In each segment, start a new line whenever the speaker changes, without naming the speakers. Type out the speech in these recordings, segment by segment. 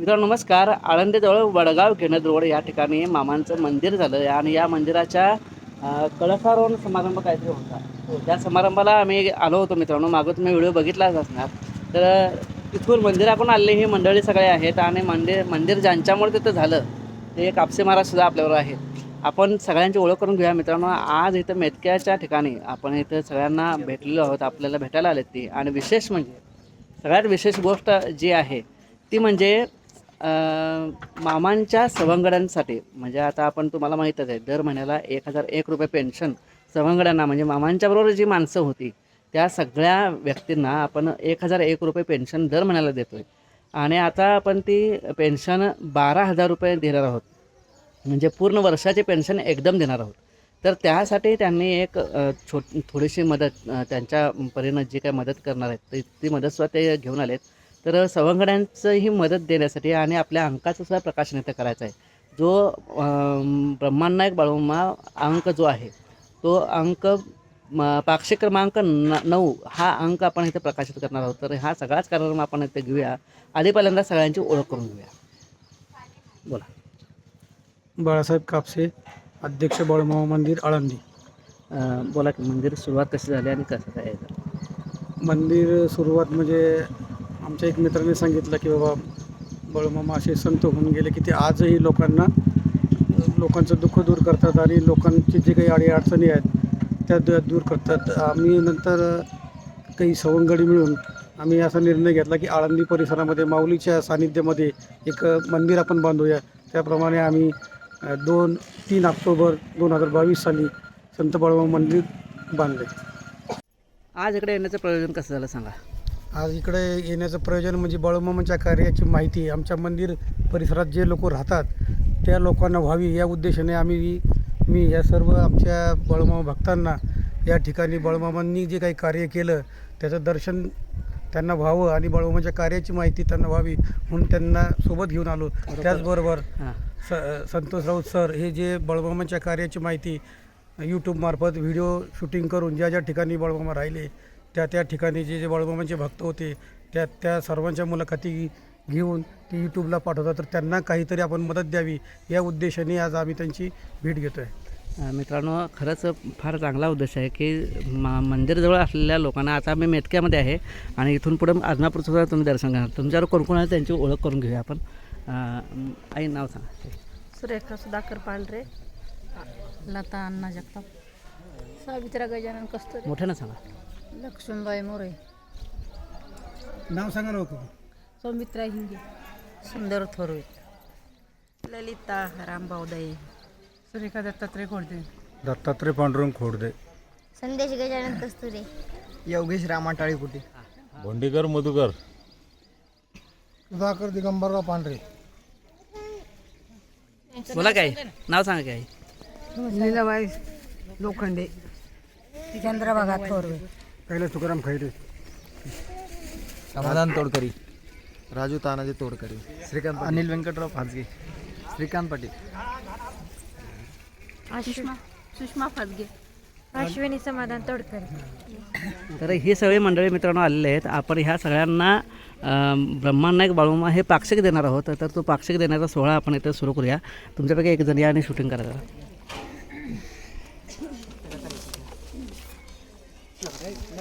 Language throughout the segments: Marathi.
मित्रांनो नमस्कार. आळंदीजवळ वडगाव घेणद रोड या ठिकाणी मामांचं मंदिर झालं आणि या मंदिराच्या कळसारोहण समारंभ काहीतरी होता. हो, त्या समारंभाला आम्ही आलो होतो मित्रांनो. मागं तुम्ही व्हिडिओ बघितलाच असणार. तर तिथून मंदिराकडून आलेली ही मंडळी सगळे आहेत आणि मंदिर मंदिर ज्यांच्यामुळे तिथं झालं ते कापसे महाराज सुद्धा आपल्याबरोबर आहेत. आपण सगळ्यांची ओळख करून घेऊया मित्रांनो. आज इथं मेतक्याच्या ठिकाणी आपण इथं सगळ्यांना भेटलेलो आहोत. आपल्याला भेटायला आलेत ती. आणि विशेष म्हणजे सगळ्यात विशेष गोष्ट जी आहे ती म्हणजे मामांच्या सवंगड्यांसाठी म्हणजे आता आपण तुम्हाला माहीतच आहे दर महिन्याला एक हजार एक रुपये पेन्शन सवंगड्यांना म्हणजे मामांच्याबरोबर जी माणसं होती त्या सगळ्या व्यक्तींना आपण एक हजार एक रुपये पेन्शन दर महिन्याला देतो आहे आणि आता आपण ती पेन्शन बारा हजार रुपये देणार आहोत. म्हणजे पूर्ण वर्षाची पेन्शन एकदम देणार आहोत. तर त्यासाठी त्यांनी एक छोट थोडीशी मदत त्यांच्या परीनं जी काही मदत करणार आहेत ती ती मदतसुद्धा ते घेऊन आलेत. तर सवंगड्यांचं ही मदत देण्यासाठी आणि आपल्या अंकाचं सुद्धा प्रकाशन इथं करायचं आहे. जो अम, ब्रह्मांनायक बाळूमा अंक जो आहे तो अंक म, पाक्षिक क्रमांक न नऊ हा अंक आपण इथं प्रकाशित करणार आहोत. तर हा सगळाच कार्यक्रम आपण इथे घेऊया. आधी पहिल्यांदा सगळ्यांची ओळख करून घेऊया. बोला.
बाळासाहेब कापसे अध्यक्ष बळमाव मंदिर आळंदी.
बोला की मंदिर सुरुवात कशी झाली आणि कसं काय?
मंदिर सुरुवात म्हणजे आमच्या एक मित्राने सांगितलं की बाबा बळमामा असे संत होऊन गेले की ते आजही लोकांना लोकांचं दुःख दूर करतात आणि लोकांची जे काही अडी अडचणी आहेत त्या दू- दूर करतात. आम्ही नंतर काही सवंगडी मिळून आम्ही असा निर्णय घेतला की आळंदी परिसरामध्ये माऊलीच्या सानिध्यामध्ये एक मंदिर आपण बांधूया. त्याप्रमाणे आम्ही दोन तीन ऑक्टोबर दोन हजार बावीस साली संत बळमाव मंदिर बांधले.
आज इकडे येण्याचं प्रयोजन कसं झालं सांगा?
आज इकडे येण्याचं प्रयोजन म्हणजे बळमामाच्या कार्याची माहिती आमच्या मंदिर परिसरात जे लोक राहतात त्या लोकांना व्हावी या उद्देशाने आम्ही मी या सर्व आमच्या बळमामा भक्तांना या ठिकाणी बळमामांनी जे काही कार्य केलं त्याचं दर्शन त्यांना व्हावं आणि बळमामाच्या कार्याची माहिती त्यांना व्हावी म्हणून त्यांना सोबत घेऊन आलो. त्याचबरोबर स संतोष राऊत सर हे जे बळमामाच्या कार्याची माहिती यूट्यूबमार्फत व्हिडिओ शूटिंग करून ज्या ज्या ठिकाणी बळमामा राहिले त्या त्या ठिकाणी जे जे बळमामाचे भक्त होते त्या त्या सर्वांच्या मुलाखती घेऊन ते यूट्यूबला पाठवतात. तर त्यांना काहीतरी आपण मदत द्यावी या उद्देशाने आज आम्ही त्यांची भेट घेतो आहे
मित्रांनो खरंच फार चांगला उद्देश आहे की मा मंदिरजवळ असलेल्या लोकांना आता मी मेतक्यामध्ये आहे आणि इथून पुढं आदनापूरचं सुद्धा तुम्ही दर्शन करणार तुमच्यावर कोण कोण आहे त्यांची ओळख करून घेऊया आपण. आई नाव सांगा.
सुरेखा सुधाकर पांढरे लता अण्णा जगताप. सावित्रा गजानन कस्तुरे.
मोठ्यानं सांगा.
लक्ष्मीबाई मोरे.
नाव सांगा ना
सौमित्रा हिंगे. सुंदर थोरवे. ललिता रामभाऊ दये. सुरेखा दत्तात्रय खोडते
दत्तात्रय पांडुरंग खोडदे.
संदेश गजानन कस्तुरे.
योगेश रामाटाळी कुठे?
भोंडेकर मधुकर.
सुधाकर दिगंबरराव पांढरे.
बोला काय? नाव सांगा काय?
लीलाबाई लोखंडे. चंद्रभागा थोरवे.
कैलास तुकाराम खैरे.
समाधान तोडकरी. राजू तानाजी तोडकरी. श्रीकांत अनिल व्यंकटराव फाजगे श्रीकांत पाटील.
सुषमा
अश्विनी समाधान तोडकर.
तर ही सगळी मंडळी मित्रांनो आलेले आहेत. आपण ह्या सगळ्यांना अं, ब्रह्मांनायक बाळूमा हे पाक्षिक देणार आहोत. तर तो पाक्षिक देण्याचा सोहळा आपण इथं सुरू करूया. तुमच्यापैकी एक जण या आणि शूटिंग करा जरा.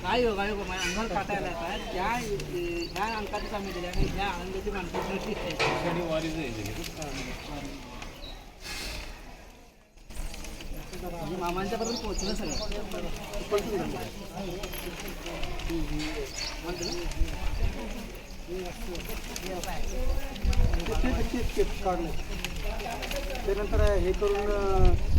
काय काय हो माझ्या अंगावर काटायला येतात त्या ह्या अंकाचीच आम्ही दिली आणि ह्या आनंदाची माणसाची म्हणजे मामांच्यापर्यंत पोहोचलं सगळं.
त्यानंतर हे करून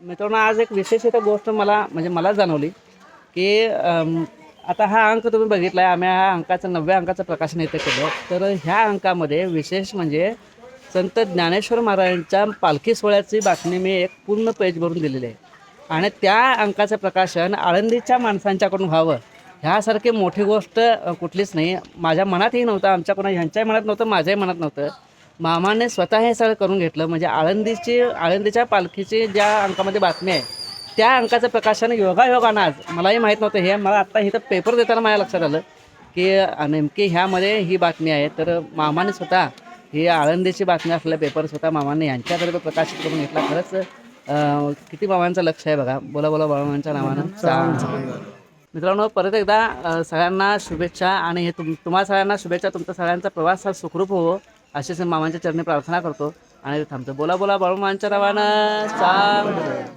मित्रांनो आज एक विशेष इथं गोष्ट मला म्हणजे मला जाणवली की आता हा अंक तुम्ही बघितला आहे आम्ही ह्या अंकाचं नवव्या अंकाचं प्रकाशन येथे केलं. तर ह्या अंकामध्ये विशेष म्हणजे संत ज्ञानेश्वर महाराजांच्या पालखी सोहळ्याची बातमी मी एक पूर्ण पेज भरून दिलेली आहे. आणि त्या अंकाचं प्रकाशन आळंदीच्या माणसांच्याकडून व्हावं ह्यासारखी मोठी गोष्ट कुठलीच नाही. माझ्या मनातही नव्हतं आमच्या कोणा ह्यांच्याही मनात नव्हतं माझ्याही मनात नव्हतं. मामाने स्वतः हे सगळं करून घेतलं. म्हणजे आळंदीची आळंदीच्या पालखीची ज्या अंकामध्ये बातमी आहे त्या अंकाचं प्रकाशन योगायोगानं आज मलाही माहीत नव्हतं. हे मला आत्ता इथं पेपर देताना माझ्या लक्षात आलं की नेमकी ह्यामध्ये ही बातमी आहे. तर मामाने स्वतः ही आळंदीची बातमी असलेला पेपर स्वतः मामाने यांच्याकडे प्रकाशित करून घेतला. खरंच किती मामांचं लक्ष आहे बघा. बोला बोला बाळमांच्या नावानं. मित्रांनो परत एकदा सगळ्यांना शुभेच्छा आणि हे तुम तुम्हा सगळ्यांना शुभेच्छा. तुमचा सगळ्यांचा प्रवास हा सुखरूप हो अशीच मामांच्या चरणी प्रार्थना करतो. आणि थांबतो. बोला बोला बाळूमांच्या नावानं. चांग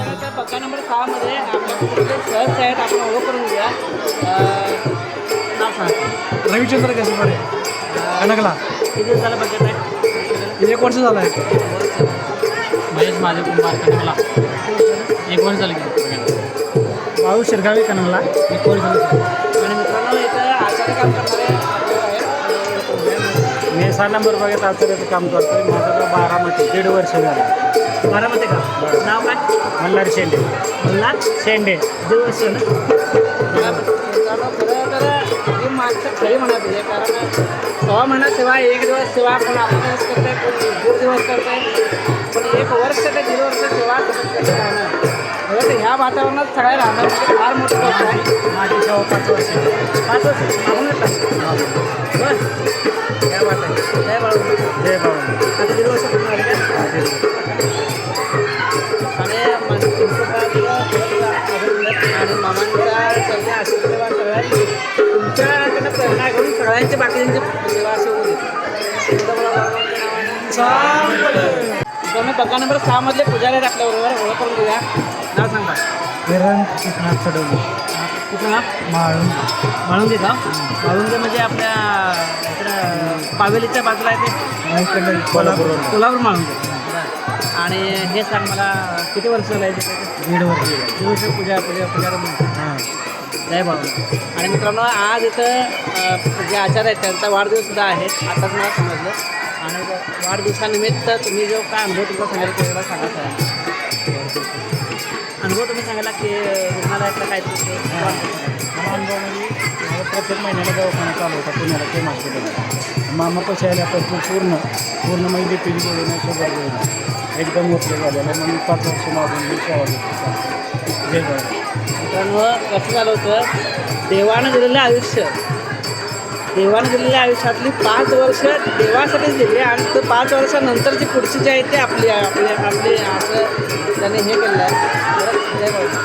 आता पक्का नंबर सहामध्ये आपल्याकडे सहज आहेत आपण ओळख करून
रविचंद्र कसबडे कनकला.
किती दिवस झालं बघत आहे?
एक वर्ष झालं आहे.
महेश माझे कुंभार कनकला. एक वर्ष झालं की.
बाळू शिरगावी कनकला.
एक वर्ष झालं.
काम करणारे आपले आहेत.
मी सहा नंबर बघत आचार्याचं काम करतोय. माझं बारामती दीड वर्ष झालं.
बारामती का? नाव काय?
मल्हार शेंडे.
मल्हार
शेंडे.
दीड वर्ष ना? ही माणसं खरी म्हणत आहे कारण सहा महिना सेवा एक दिवस सेवा कोण आपण दिवस करताय कोण दीड दिवस करताय पण एक वर्ष ते दीड वर्ष सेवा करत राहणं तर ह्या वातावरणात सगळ्या राहणं म्हणजे फार मोठी गोष्ट आहे.
माझी सेवा पाच वर्ष
पाच वर्ष मागून येतात. बरं काय आहे जय बाळू.
जय बाळू.
आता दीड वर्ष पूर्ण झाले आणि आणि मामांचा चरणी आशीर्वाद सगळ्यांनी तुमच्याकडनं प्रेरणा घेऊन सगळ्यांचे बाकीचे सेवा असे होऊ तुम्ही बघा नंबर सहामधले पुजारी आहेत आपल्याबरोबर ओळख करून घेऊया नाव सांगा.
किरण कृष्णात चढवली
कुठलं नाव?
माळून
का? म्हाळुंगे म्हणजे आपल्या इकडं पावेलीच्या बाजूला आहे ते?
कोल्हापूर
कोल्हापूर म्हाळुंगे आणि हे सांग मला किती वर्ष झालं आहे तिथे?
दीड वर्ष.
किती वर्ष पूजा पूजा पूजा
हां.
जय बाबा. आणि मित्रांनो आज इथं अ, जे आचार्य आहेत त्यांचा वाढदिवस सुद्धा आहे. आताच मला समजलं. आणि वाढदिवसानिमित्त तुम्ही जो काय अनुभव तुमचा सांगायला ते जरा सांगा सर अनुभव तुम्ही सांगायला की रुग्णालयातला काय
अनुभव म्हणजे प्रत्येक महिन्याला दवाखाना चालू होता पुण्याला ते हॉस्पिटल मामा पैसे आल्यापासून पूर्ण पूर्ण म्हणजे पी गोळी नाही शुगर गोळी नाही. एकदम ओके झालेलं म्हणून पाच वर्ष मागून मी सेवा
मित्रांनो कसं झालं होतं? देवानं दिलेलं आयुष्य. देवानं दिलेल्या आयुष्यातली पाच वर्ष देवासाठीच दिली आणि ते पाच वर्षानंतरची पुढची जी आहे ते आपली आहे आपली आपली असं त्याने हे केलेलं आहे बरं? जय बाबा.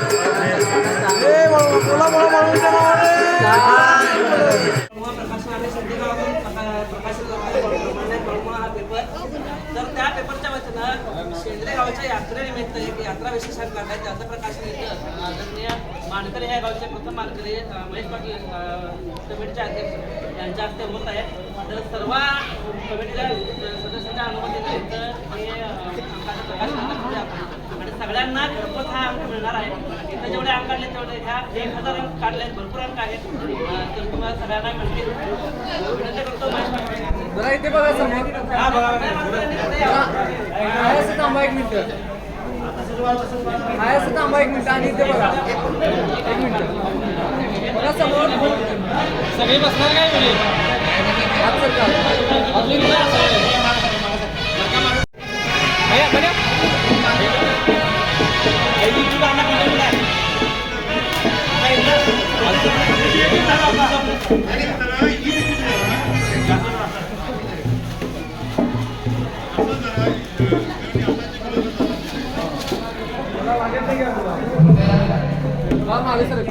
तर त्या पेपरच्या वतीनं शेंद्रे गावच्या यात्रेनिमित्त एक यात्रा विशेषात काढलाय त्याचं प्रकाशन इथं आदरणीय मानकरी ह्या गावचे प्रथम मानकरी महेश पाटील कमिटीचे अध्यक्ष यांच्या हस्ते होत आहे तर सर्व कमिटीच्या अं, सदस्यांच्या अनुमतीने हे. आणि सगळ्यांना घरपोच हा अंक मिळणार आहे इथं जेवढे अंक काढले तेवढे ह्या एक हजार अंक काढले आहेत भरपूर अंक आहेत तर तुम्हाला सगळ्यांना मिळतील विनंती करतो हा बघा
थांबा एक मिनिट थांबा एक मिनिट आणि इथे बघा. एक मिनिट. बघा समोर
सगळे बसणार काय म्हणजे
ভালো ছেলে।